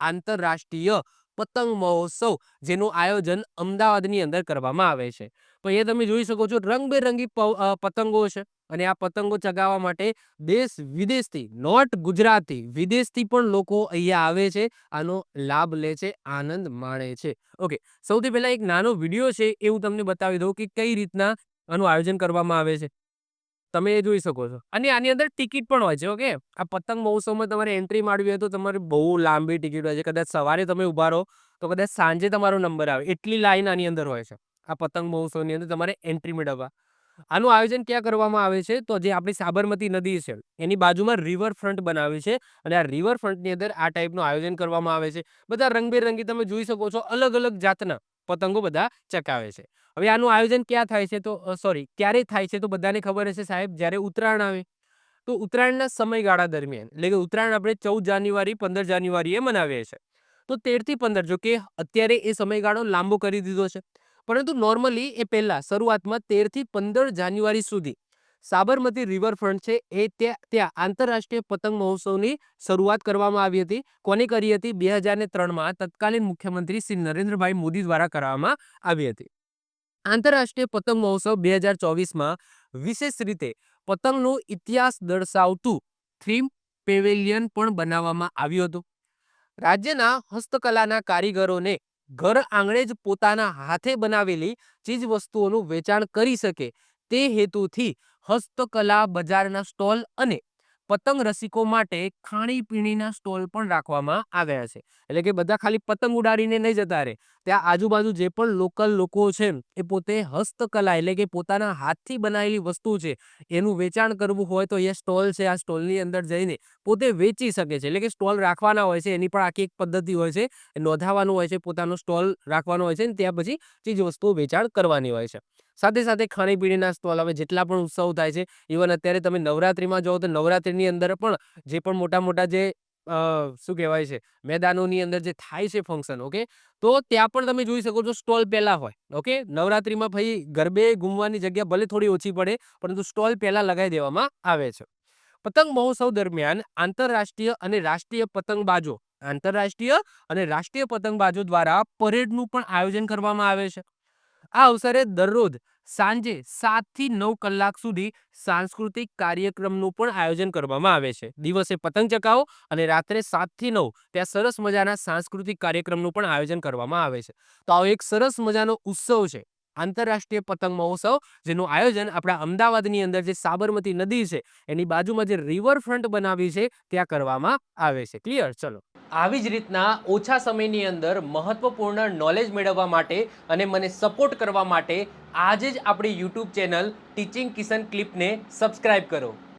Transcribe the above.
આંતરરાષ્ટ્રીય પતંગ મહોત્સવ, જેનું આયોજન અમદાવાદની અંદર કરવામાં આવે છે. તો એ તમે જોઈ શકો છો, રંગબેરંગી પતંગો છે. અને આ પતંગો ચગાવવા માટે દેશ વિદેશથી નોટ ગુજરાતી વિદેશથી પણ લોકો અહીંયા આવે છે. આનો લાભ લે છે, આનંદ માણે છે. ઓકે, સૌથી પહેલાં એક નાનો વીડિયો છે, એ હું તમને બતાવી દઉં કે કઈ રીતના આનું આયોજન કરવામાં આવે છે. તમે એ જોઈ શકો છો. અને આની અંદર ટિકિટ પણ હોય છે, ઓકે? આ પતંગ મહોત્સવમાં તમારે એન્ટ્રી મારવી હોય તો તમારે બહુ લાંબી ટિકિટ હોય છે. કદાચ સવારે તમે ઊભા રહો, તો કદાચ સાંજે તમારો નંબર આવે. એટલી લાઈન આની અંદર હોય છે. આ પતંગ મહોત્સવની અંદર તમારે એન્ટ્રી મેળવવા. આનું આયોજન ક્યાં કરવામાં આવે છે? તો જે આપણી સાબરમતી નદી છે, એની બાજુમાં રિવરફ્રન્ટ બનાવી છે. અને આ રિવરફ્રન્ટની અંદર આ ટાઈપનું આયોજન કરવામાં આવે છે. બધા રંગબેરંગી તમે જોઈ શકો છો અલગ અલગ જાતના. પતંગો બધા ચકાવે છે. હવે આનું આયોજન ક્યાં થાય છે તો સોરી ક્યારે થાય છે તો બધાને ખબર હશે સાહેબ, જ્યારે ઉત્તરાયણ આવે. તો ઉત્તરાયણના સમયગાળા દરમિયાન, એટલે કે ઉત્તરાયણ આપણે ચૌદ જાન્યુઆરી, પંદર જાન્યુઆરીએ મનાવીએ છીએ. તો તેરથી પંદર, જો કે અત્યારે એ સમયગાળો લાંબો કરી દીધો છે. પરંતુ નોર્મલી એ પહેલાં, શરૂઆતમાં તેરથી પંદર જાન્યુઆરી સુધી સાબરમતી રિવરફ્રન્ટ છે, એ ત્યાં ત્યાં આંતરરાષ્ટ્રીય પતંગ મહોત્સવની શરૂઆત કરવામાં આવી હતી. કોને કરી હતી? બે હજાર ને ત્રણમાં તત્કાલીન મુખ્યમંત્રી શ્રી નરેન્દ્રભાઈ મોદી દ્વારા કરવામાં આવી હતી. આંતરરાષ્ટ્રીય પતંગ મહોત્સવ બે હજાર ચોવીસમાં વિશેષ રીતે પતંગનો ઇતિહાસ દર્શાવતું થીમ પેવેલિયન પણ બનાવવામાં આવ્યું હતું. રાજ્યના હસ્તકલાના કારીગરોને ઘર આંગણે જ પોતાના હાથે બનાવેલી ચીજ વસ્તુઓનું વેચાણ કરી શકે તે હેતુથી હસ્તકલા, બજારના સ્ટોલ અને પતંગ રસિકો માટે ખાણીપીણીના સ્ટોલ પણ રાખવામાં આવ્યા છે. એટલે કે બધા ખાલી પતંગ ઉડાડીને નહીં જતા રહે. ત્યાં આજુબાજુ જે પણ લોકલ લોકો છે, એ પોતે હસ્તકલા એટલે કે પોતાના હાથથી બનાવેલી વસ્તુ છે, એનું વેચાણ કરવું હોય તો અહીંયા સ્ટોલ છે, આ સ્ટોલની અંદર જઈને પોતે વેચી શકે છે. એટલે કે સ્ટોલ રાખવાના હોય છે, એની પણ આખી એક પદ્ધતિ હોય છે. એ નોંધાવવાનું હોય છે, પોતાનો સ્ટોલ રાખવાનો હોય છે ને, ત્યાં પછી ચીજ વસ્તુઓ વેચાણ કરવાની હોય છે. સાથે સાથે ખાણીપીણીના સ્ટોલ. હવે જેટલા પણ ઉત્સવ થાય છે ઇવન અત્યારે તમે નવરાત્રિમાં જાઓ તો નવરાત્રિની અંદર પણ જે પણ મોટા મોટા જે શું કહેવાય છે, મેદાનોની અંદર જે થાય છે ફંક્શન ઓકે તો ત્યાં પણ તમે જોઈ શકો છો સ્ટોલ પહેલાં હોય ઓકે નવરાત્રિમાં ભાઈ ગરબે ઘૂમવાની જગ્યા ભલે થોડી ઓછી પડે, પરંતુ સ્ટોલ પહેલાં લગાવી દેવામાં આવે છે. પતંગ મહોત્સવ દરમિયાન આંતરરાષ્ટ્રીય અને રાષ્ટ્રીય પતંગબાજો આંતરરાષ્ટ્રીય અને રાષ્ટ્રીય પતંગબાજો દ્વારા પરેડનું પણ આયોજન કરવામાં આવે છે. આ અવસરે દરરોજ સાંજે સાતથી નવ કલાક સુધી સાંસ્કૃતિક કાર્યક્રમનું પણ આયોજન કરવામાં આવે છે. દિવસે પતંગ ચકાવો અને રાત્રે સાતથી નવ ત્યાં સરસ મજાના સાંસ્કૃતિક કાર્યક્રમનું પણ આયોજન કરવામાં આવે છે. તો આવો એક સરસ મજાનો ઉત્સવ છે, આંતરરાષ્ટ્રીય પતંગ મહોત્સવ, જેનું આયોજન આપણા અમદાવાદની અંદર જે સાબરમતી નદી છે, એની બાજુમાં જે રિવરફ્રન્ટ બનાવી છે, ત્યાં કરવામાં આવે છે. ક્લિયર ચલો. આવી જ રીતના ઓછા સમયની અંદર મહત્વપૂર્ણ નોલેજ મેળવવા માટે અને મને સપોર્ટ કરવા માટે આજે જ આપણી યુટ્યુબ ચેનલ ટીચિંગ કિશન ક્લિપને સબસ્ક્રાઈબ કરો.